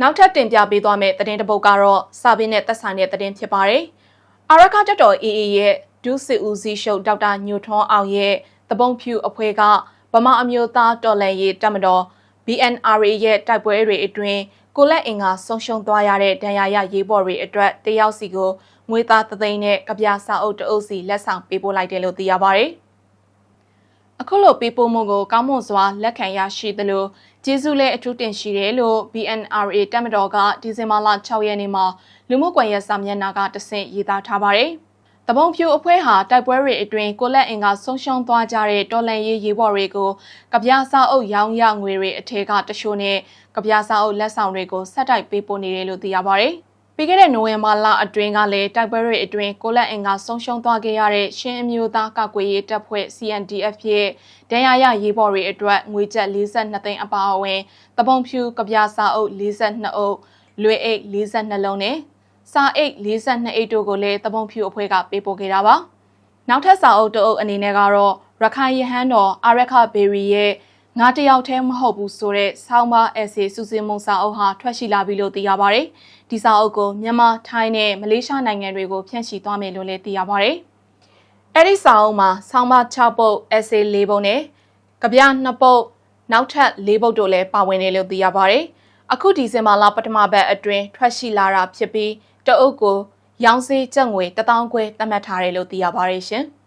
နောက်ထပ်တင်ပြပေးသွားမယ့်သတင်းတစ်ပုဒ်ကတော့စာပင်းနဲ့သက်ဆိုင်တဲ့သတင်းဖြစ်ပါတယ်။အာရခတက်တော် AA ရဲ့ဒုစစ်ဦးစီးရှုပ်ဒေါက်တာညိုထွန်းအောင်ရဲ့တပုံဖြူအဖွဲ့ကဗမာအမျိုးသားတော်လှန်ရေးတပ်မတော် BNRA ရဲ့တိုက်ပွဲတွေအတွင်းကိုလက်အင်ကဆုံးရှုံးသွားရတဲ့ဒဏ်ရာရရေးပေါ်တွေအတွက်တယောက်စီကိုငွေသားသသိန်းနဲ့ကြပြစာအုပ်တအုပ်စီလက်ဆောင်ပေးပို့လိုက်တယ်လို့သိရပါတယ်။ အခုလိုပေးပို့မှုကိုကောင်းမွန်စွာလက်ခံရရှိသလိုကျေးဇူးလည်းအထူးတင်ရှိတယ်လို့ BNRA တပ်မတော်ကဒီဇင်ဘာလ6ရက်နေ့မှာလူမှုကွန်ရက်စာမျက်နှာကတဆင့်ရေးသားထားပါတယ်။တပုံဖြူအဖွဲ့ဟာတိုက်ပွဲတွေအတွင်းကိုလက်အင်ကဆုံးရှုံးသွားကြတဲ့တော်လန်ရေးရေးဘော်တွေကိုကြပြစာအုပ်ရောင်းရငွေတွေအထက်ကတချို့နဲ့ကြပြစာအုပ်လက်ဆောင်တွေကိုဆက်တိုက်ပေးပို့နေတယ်လို့သိရပါတယ်။ ပြီးခဲ့တဲ့နိုဝင်ဘာလအတွင်းကလည်းတိုက်ပွဲတွေအတွင်းကိုလက်အင်ကဆုံးရှုံးသွားခဲ့ရတဲ့ရှင်းအမျိုးသားကာကွယ်ရေးတပ်ဖွဲ့ CNDF ရဲ့ဒဏ်ရာရရေးဘော်တွေအတွက်ငွေကျပ်42သိန်းအပါအဝင်တပုံဖြူကြပြစာအုပ်42အုပ်လွေအိတ်42လုံးနဲ့စာအိတ်42အိတ်တို့ကိုလည်းတပုံဖြူအဖွဲ့ကပေးပို့ခဲ့တာပါနောက်ထပ်စာအုပ်တအုပ်အနေနဲ့ကတော့ရခိုင်ရဟန်းတော်အာရခဘေရီရဲ့ ငါတယောက်တည်းမဟုတ်ဘူးဆိုတဲ့ဆောင်းပါအက်ဆီစူစင်မုံစာအုပ်ဟာထွက်ရှိလာပြီလို့သိရပါတယ်ဒီစာအုပ်ကိုမြန်မာထိုင်းနဲ့မလေးရှားနိုင်ငံတွေကိုဖြန့်ချီသွားမယ်လို့လည်းသိရပါတယ်အဲ့ဒီစာအုပ်မှာဆောင်းပါ6ပုတ်အက်ဆီ4ပုတ်နဲ့ကြပြ2ပုတ်နောက်ထပ်4ပုတ်တို့လည်းပါဝင်တယ်လို့သိရပါတယ်အခုဒီဇင်ဘာလပထမပတ်အတွင်းထွက်ရှိလာတာဖြစ်ပြီးတအုပ်ကိုရောင်းစေးကျပ်ငွေ1000ကျွဲသတ်မှတ်ထားတယ်လို့သိရပါတယ်ရှင်။